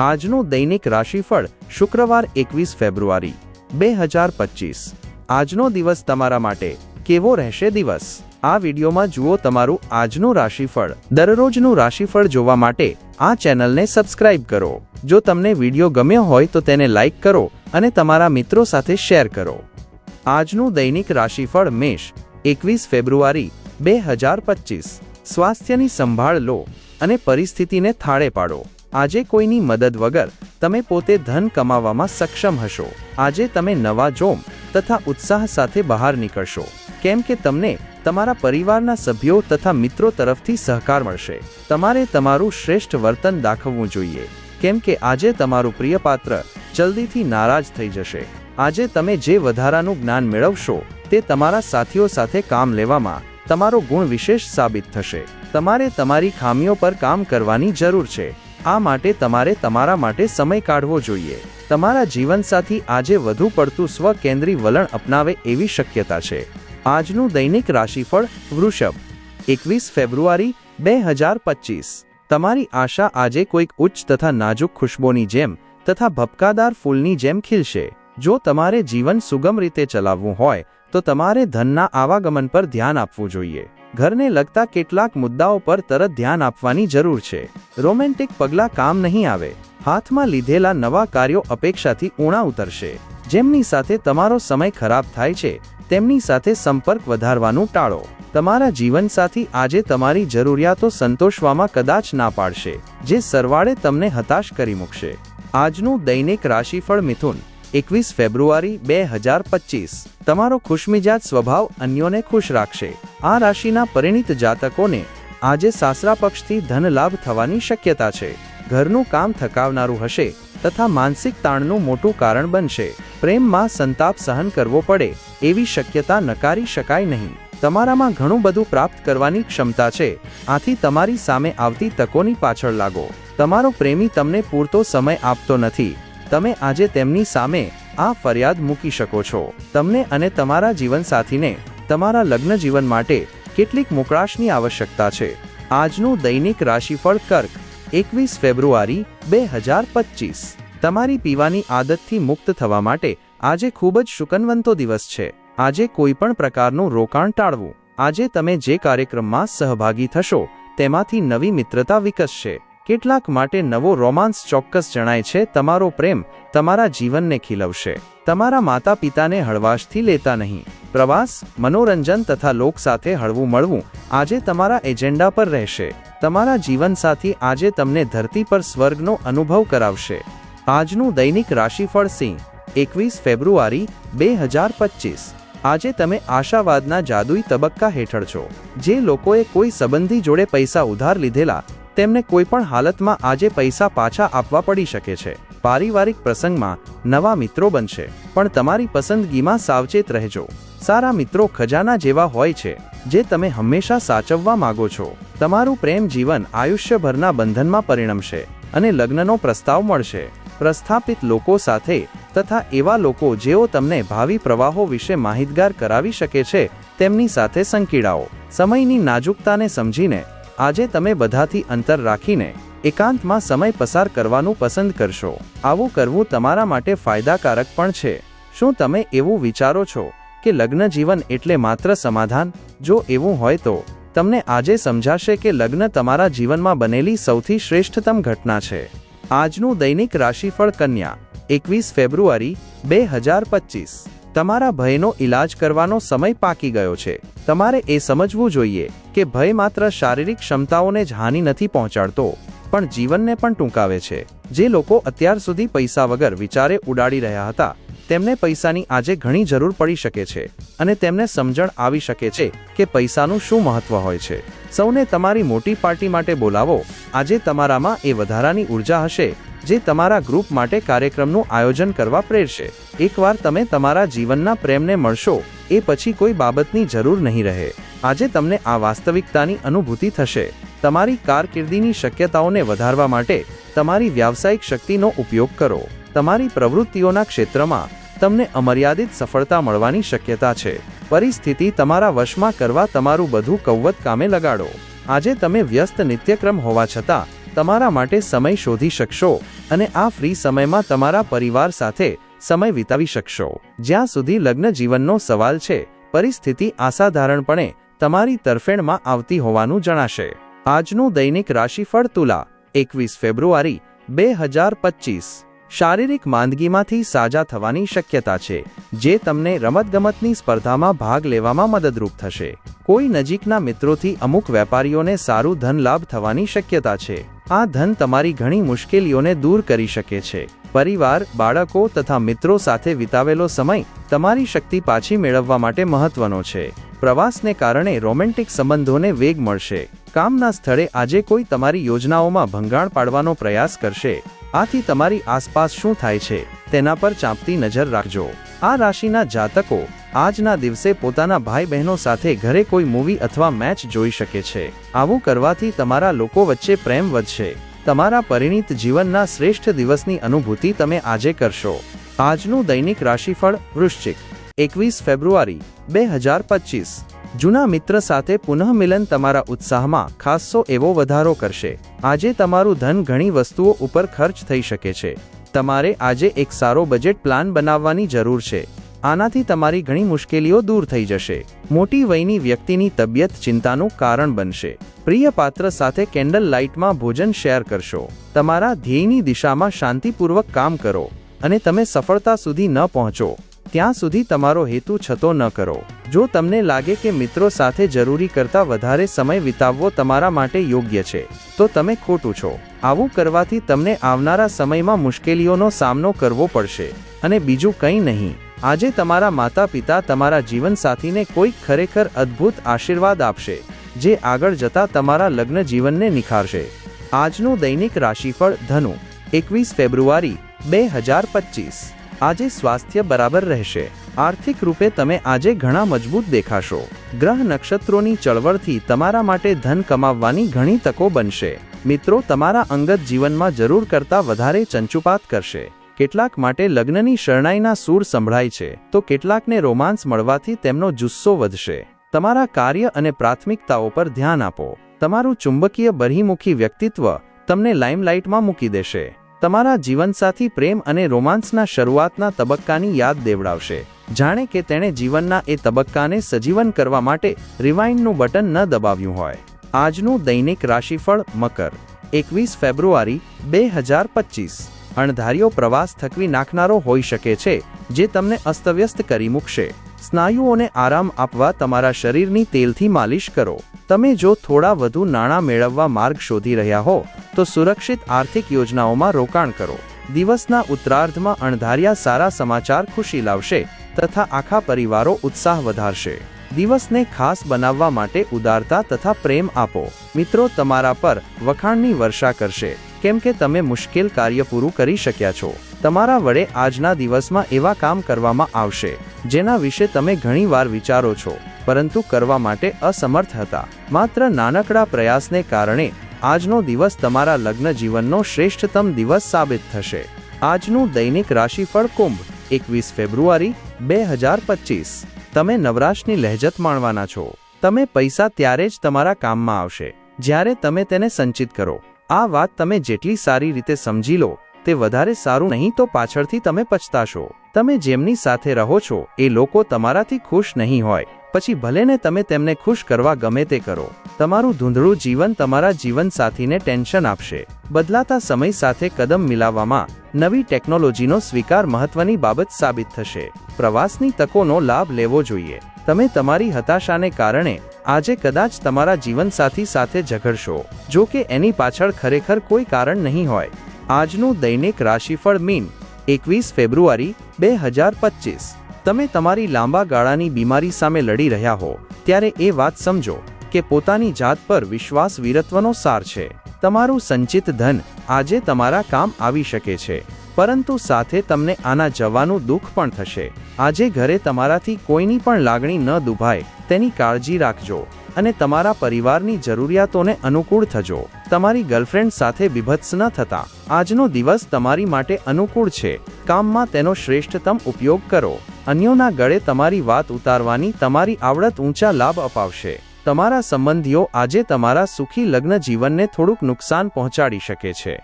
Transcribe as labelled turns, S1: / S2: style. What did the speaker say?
S1: આજનું દૈનિક રાશિફળ શુક્રવાર એકવીસ ફેબ્રુઆરી, બે હજાર પચીસ. આજનો દિવસ તમારા માટે કેવો રહેશે દિવસ? આ વિડીયોમાં જુઓ તમારું આજનું રાશિફળ. દરરોજનું રાશિફળ જોવા માટે આ ચેનલને સબસ્ક્રાઇબ કરો. જો તમને વીડિયો ગમ્યો હોય તો તેને લાઇક કરો અને તમારા મિત્રો સાથે શેર કરો. આજનું દૈનિક રાશિફળ મેષ, એકવીસ ફેબ્રુઆરી, બે હજાર પચીસ. સ્વાસ્થ્યની સંભાળ લો અને પરિસ્થિતિને થાળે પાડો. આજે કોઈની મદદ વગર તમે પોતે ધન કમાવામાં સક્ષમ હશો. આજે તમે નવા જોમ તથા ઉત્સાહ સાથે બહાર નીકળશો. કેમ કે તમને તમારા પરિવારના સભ્યો તથા મિત્રો તરફથી સહકાર મળશે. તમારે તમારું શ્રેષ્ઠ વર્તન દાખવવું જોઈએ. કેમ કે આજે તમારું પ્રિય પાત્ર જલ્દીથી નારાજ થઈ જશે. આજે તમે જે વધારાનું જ્ઞાન મેળવશો તે તમારા સાથીઓ સાથે કામ લેવામાં તમારો ગુણ વિશેષ સાબિત થશે. તમારે તમારી ખામીઓ પર કામ કરવાની જરૂર છે. આ માટે તમારે તમારા માટે સમય કાઢવો જોઈએ. તમારા જીવનસાથી આજે વધુ પડતું સ્વકેન્દ્રી વલણ અપનાવે એવી શક્યતા છે. આજનું દૈનિક રાશિફળ વૃષભ, એકવીસ ફેબ્રુઆરી બે હજાર પચીસ. તમારી આશા આજે કોઈક ઉચ્ચ તથા નાજુક ખુશ્બોની જેમ તથા ભપકાદાર ફૂલની જેમ ખીલશે. જો તમારે જીવન સુગમ રીતે ચલાવવું હોય, તો તમારે ધનના આવાગમન પર ધ્યાન આપવું જોઈએ. ઘરને લગતા કેટલાક મુદ્દાઓ પર તરત ધ્યાન આપવાની જરૂર છે. રોમેન્ટિક પગલાં કામ નહીં આવે. હાથમાં લીધેલા નવા કાર્યો અપેક્ષાથી ઊણા ઉતરશે. જેમની સાથે તમારો સમય ખરાબ થાય છે, તેમની સાથે સંપર્ક વધારવાનું ટાળો. તમારા જીવનસાથી આજે તમારી જરૂરિયાતો સંતોષવામાં કદાચ ના પાડશે, જે સરવાળે તમને હતાશ કરી મૂકશે. આજનું દૈનિક રાશિફળ મિથુન, એકવીસ ફેબ્રુઆરી બે હજાર પચીસ. તમારો ખુશમિજાજ સ્વભાવ અન્યોને ખુશ રાખશે. આ રાશિના પરિણિત જાતકોને આજે સાસરા પક્ષથી ધન લાભ થવાની શક્યતા છે. ઘરનું કામ થકાવનારું હશે તથા માનસિક તાણનું મોટું કારણ બનશે. પ્રેમમાં સંતાપ સહન કરવો પડે એવી શક્યતા નકારી શકાય નહીં. તમારામાં ઘણું બધું પ્રાપ્ત કરવાની ક્ષમતા છે. આથી તમારી સામે આવતી તકોની પાછળ લાગો. તમારો પ્રેમી તમને પૂરતો સમય આપતો નથી. તમે આજે તેમની સામે આ ફરિયાદ મૂકી શકો છો. તમને અને તમારા જીવનસાથીને તમારા લગ્ન જીવન માટે કેટલીક મોકળાશની આવશ્યકતા છે. આજનું દૈનિક રાશિફળ કર્ક, એકવીસ ફેબ્રુઆરી બે હજાર પચીસ. તમારી પીવાની આદતથી મુક્ત થવા માટે આજે ખૂબ જ શુકનવંતો દિવસ છે. આજે કોઈપણ પ્રકારનું રોકાણ ટાળવું. આજે તમે જે કાર્યક્રમમાં સહભાગી થશો, તેમાંથી નવી મિત્રતા વિકસશે. કેટલાક માટે નવો રોમાન્સ ચોક્કસ જણાય છે, તમારો પ્રેમ તમારા જીવનને ખીલવશે. તમારા માતા પિતાને હળવાશથી લેતા નહીં. પ્રવાસ, મનોરંજન તથા લોક સાથે હળવું મળવું આજે તમારા એજન્ડા પર રહેશે. તમારા જીવનસાથી આજે તમને ધરતી પર સ્વર્ગનો અનુભવ કરાવશે. આજનું દૈનિક રાશિફળ સિંહ, એકવીસ ફેબ્રુઆરી, બે હજાર પચીસ. આજે તમે આશાવાદના જાદુઈ તબક્કા હેઠળ છો. જે લોકોએ કોઈ સંબંધી જોડે પૈસા ઉધાર લીધેલા તેમને કોઈપણ હાલતમાં આજે પૈસા પાછા આપવા પડી શકે છે. પારિવારિક પ્રસંગમાં નવા મિત્રો બનશે, પણ તમારી પસંદગીમાં સાવચેત રહેજો. સારા મિત્રો ખજાના જેવા હોય છે, જે તમે હંમેશા સાચવવા માગો છો. તમારું પ્રેમ જીવન આયુષ્યભરના બંધનમાં પરિણમશે અને લગ્નનો પ્રસ્તાવ મળશે. પ્રસ્થાપિત લોકો સાથે તથા એવા લોકો જેઓ તમને ભાવિ પ્રવાહો વિશે માહિતગાર કરાવી શકે છે, તેમની સાથે સંકીડાઓ. સમયની નાજુકતાને સમજીને આજે તમે બધાથી અંતર રાખીને એકાંતમાં સમય પસાર કરવાનું પસંદ કરશો. આવું કરવું તમારા માટે ફાયદાકારક પણ છે. શું તમે એવું વિચારો છો કે લગ્ન જીવન એટલે માત્ર સમાધાન? જો એવું હોય તો તમને આજે સમજાશે કે લગ્ન તમારા જીવનમાં બનેલી સૌથી શ્રેષ્ઠતમ ઘટના છે. આજનું દૈનિક રાશિફળ કન્યા, એકવીસ ફેબ્રુઆરી, બે હજાર પચીસ. તમારા ભયનો ઈલાજ કરવાનો સમય પાકી ગયો છે. તમારે એ સમજવું જોઈએ કે ભય માત્ર શારીરિક ક્ષમતાઓને જ હાનિ નથી પહોંચાડતો, પણ જીવનને પણ ટૂંકાવે છે. જે લોકો અત્યાર સુધી પૈસા વગર વિચારે ઉડાડી રહ્યા હતા, તેમને પૈસાની આજે ઘણી જરૂર પડી શકે છે અને તેમને સમજણ આવી શકે છે કે પૈસાનું શું મહત્વ હોય છે. સૌને તમારી મોટી પાર્ટી માટે બોલાવો. આજે તમારામાં એ વધારાની ઊર્જા હશે જે તમારા ગ્રુપ માટે કાર્યક્રમનું આયોજન કરવા પ્રેરશે. એકવાર તમે તમારા જીવનના પ્રેમને મળશો, એ પછી કોઈ બાબતની જરૂર નહીં રહે. આજે તમને આ વાસ્તવિકતાની અનુભૂતિ થશે. તમારી કારકિર્દીની શક્યતાઓને વધારવા માટે તમારી વ્યાવસાયિક શક્તિનો ઉપયોગ કરો. તમારી પ્રવૃત્તિઓના ક્ષેત્રમાં તમને અમર્યાદિત સફળતા મળવાની શક્યતા છે. પરિસ્થિતિ તમારા વશમાં કરવા તમારું બધું કૌવત કામે લગાડો. આજે તમે વ્યસ્ત નિત્યક્રમ હોવા છતાં તમારા માટે સમય શોધી શકશો અને આ ફ્રી સમયમાં તમારા પરિવાર સાથે સમય વિતાવી શકશો. જ્યાં સુધી લગ્ન જીવનનો સવાલ છે, પરિસ્થિતિ અસાધારણપણે તમારી તરફેણમાં આવતી હોવાનું જણાશે. આજનું દૈનિક રાશિફળ તુલા, એકવીસ ફેબ્રુઆરી, બે હજાર પચીસ. શારીરિક માંદગીમાંથી સાજા થવાની શક્યતા છે, જે તમને રમતગમતની સ્પર્ધામાં ભાગ લેવામાં મદદરૂપ થશે. કોઈ નજીકના મિત્રોથી અમુક વેપારીઓને સારું ધન લાભ થવાની શક્યતા છે. આ ધન તમારી ઘણી મુશ્કેલીઓને દૂર કરી શકે છે. પરિવાર, બાળકો તથા મિત્રો સાથે વિતાવેલો સમય તમારી શક્તિ પાછી મેળવવા માટે મહત્વનો છે. પ્રવાસને કારણે રોમેન્ટિક સંબંધોને વેગ મળશે. કામના સ્થળે આજે કોઈ તમારી યોજનાઓમાં ભંગાણ પાડવાનો પ્રયાસ કરશે. આથી તમારી આસપાસ શું થાય છે, તેના પર ચાંપતી નજર રાખજો. આ રાશિના જાતકો આજના દિવસે પોતાના ભાઈ બહેનો સાથે ઘરે કોઈ મૂવી અથવા મેચ જોઈ શકે છે. આવું કરવાથી તમારા લોકો વચ્ચે પ્રેમ વધશે. તમારા પરિણીત જીવનના શ્રેષ્ઠ દિવસની અનુભૂતિ તમે આજે કરશો. આજનું દૈનિક રાશિફળ વૃશ્ચિક. એકવીસ ફેબ્રુઆરી, બે હજાર પચીસ. જૂના મિત્ર સાથે પુનઃમિલન તમારા ઉત્સાહમાં ખાસ્સો એવો વધારો કરશે. આજે તમારું ધન ઘણી વસ્તુઓ ઉપર ખર્ચ થઈ શકે છે. તમારે આજે એક સારો બજેટ પ્લાન બનાવવાની જરૂર છે. આનાથી તમારી ઘણી મુશ્કેલીઓ દૂર થઈ જશે. મોટી વયની વ્યક્તિની તબિયત ચિંતાનું કારણ બનશે. પ્રિય પાત્ર સાથે કેન્ડલ લાઇટમાં ભોજન શેર કરશો. તમારા ધ્યેયની દિશામાં શાંતિપૂર્વક કામ કરો અને તમે સફળતા સુધી ન પહોંચો. ત્યાં સુધી તમારો હેતુ છતો ન કરો. જો તમને લાગે કે મિત્રો સાથે જરૂરી કરતાં વધારે સમય વિતાવવો તમારા માટે યોગ્ય છે, તો તમે ખોટું છો. આવું કરવાથી તમને આવનારા સમયમાં મુશ્કેલીઓનો સામનો કરવો પડશે અને બીજું કંઈ નહીં. આજે તમારા માતા પિતા તમારા જીવનસાથીને કોઈક ખરેખર અદ્ભુત આશીર્વાદ આપશે, જે આગળ જતા તમારા લગ્ન જીવનને નિખારશે. આજનું દૈનિક રાશિફળ ધનુ, એકવીસ ફેબ્રુઆરી, બે હજાર પચીસ. આજે સ્વાસ્થ્ય બરાબર રહેશે. આર્થિક રૂપે તમે આજે ઘણા મજબૂત દેખાશો. ગ્રહ નક્ષત્રોની ચળવળથી તમારા માટે ધન કમાવવાની ઘણી તકો બનશે. મિત્રો, તમારા અંગત જીવનમાં જરૂર કરતાં વધારે ચંચુપાત કરશે. કેટલાક માટે લગ્નની શરણાઈના સૂર સંભળાય છે. તો કેટલાકને રોમાન્સ મળવાથી તેમનો જુસ્સો વધશે. તમારા કાર્ય અને પ્રાથમિકતાઓ પર ધ્યાન આપો. તમારું ચુંબકીય બહિમુખી વ્યક્તિત્વ તમને લાઇમલાઇટમાં મૂકી દેશે. તમારા જીવનસાથી પ્રેમ અને રોમાન્સના શરૂઆતના તબક્કાની યાદ દેવડાવશે. જાણે કે તેણે જીવનના એ તબક્કાને સજીવન કરવા માટે રિવાઇન્ડનું બટન ન દબાવ્યું હોય. આજનું દૈનિક રાશિફળ મકર. એકવીસ ફેબ્રુઆરી, બે હજાર પચીસ. અણધાર્યો પ્રવાસ થકવી નાખનારો હોઈ શકે છે, જે તમને અસ્તવ્યસ્ત કરી મૂકશે. સ્નાયુઓને આરામ આપવા તમારા શરીરની તેલથી માલિશ કરો. તમે જો થોડા વધુ નાણાં મેળવવા માર્ગ શોધી રહ્યા હો, તો સુરક્ષિત આર્થિક યોજનાઓમાં રોકાણ કરો. દિવસના ઉત્તરાર્ધમાં અણધાર્યા સારા સમાચાર ખુશી લાવશે તથા આખા પરિવારો ઉત્સાહ વધારશે. દિવસને ખાસ બનાવવા માટે ઉદારતા તથા પ્રેમ આપો. મિત્રો, તમારા પર વખાણની વર્ષા કરશે, કેમ કે તમે મુશ્કેલ કાર્ય પૂરું કરી શક્યા છો. તમારા વડે આજના દિવસમાં એવા કામ કરવામાં આવશે. જેના વિશે તમે ઘણીવાર વિચારો છો, પરંતુ કરવા માટે અસમર્થ હતા. માત્ર નાનકડા પ્રયાસને કારણે, આજનો દિવસ તમારા લગ્ન જીવનનો શ્રેષ્ઠતમ દિવસ સાબિત થશે. આજનું દૈનિક રાશિફળ કુંભ, એકવીસ ફેબ્રુઆરી, બે હજાર પચીસ. તમે નવરાશની લહેજત માણવાના છો. તમે પૈસા ત્યારે જ તમારા કામમાં આવશે. જ્યારે તમે તેને સંચિત કરો. આ વાત તમે જેટલી સારી રીતે સમજી લો તે વધારે સારું નહીં તો પાછળથી તમે પછતાશો. તમે જેમની સાથે રહો છો, એ લોકો તમારાથી ખુશ નહીં હોય. પછી ભલેને તમે તેમને ખુશ કરવા ગમે તે કરો. તમારું ધૂંધળું જીવન તમારા જીવનસાથીને ટેન્શન આપશે. બદલાતા સમય સાથે કદમ મિલાવવામાં નવી ટેકનોલોજીનો સ્વીકાર મહત્વની બાબત સાબિત થશે. પ્રવાસની તકોનો લાભ લેવો જોઈએ. તમે તમારી હતાશાને કારણે આજે કદાચ તમારા જીવનસાથી સાથે ઝઘડશો. જો કે એની પાછળ ખરેખર કોઈ કારણ નહીં હોય. આજનું દૈનિક રાશિફળ મીન એકવીસ ફેબ્રુઆરી બે હજાર પચીસ. તમે તમારી લાંબા ગાળાની બીમારી સામે લડી રહ્યા હો, ત્યારે એ વાત સમજો કે પોતાની જાત પર વિશ્વાસ વીરત્વનો સાર છે. તમારું સંચિત ધન આજે તમારા કામ આવી શકે છે, પરંતુ સાથે તમને આના જવાનું દુઃખ પણ થશે. આજે ઘરે તમારાથી કોઈની પણ લાગણી ન દુભાય, તેની કાળજી રાખજો. અને તમારા પરિવારની જરૂરિયાતોને અનુકૂળ થજો. તમારી ગર્લફ્રેન્ડ સાથે વિભત્સ ન થતા. આજનો દિવસ તમારી માટે અનુકૂળ છે. કામમાં તેનો શ્રેષ્ઠતમ ઉપયોગ કરો. અન્યોના ગળે તમારી વાત ઉતારવાની તમારી આવડત ઊંચા લાભ અપાવશે. તમારા સંબંધીઓ આજે તમારા સુખી લગ્ન જીવનને થોડુંક નુકસાન પહોંચાડી શકે છે.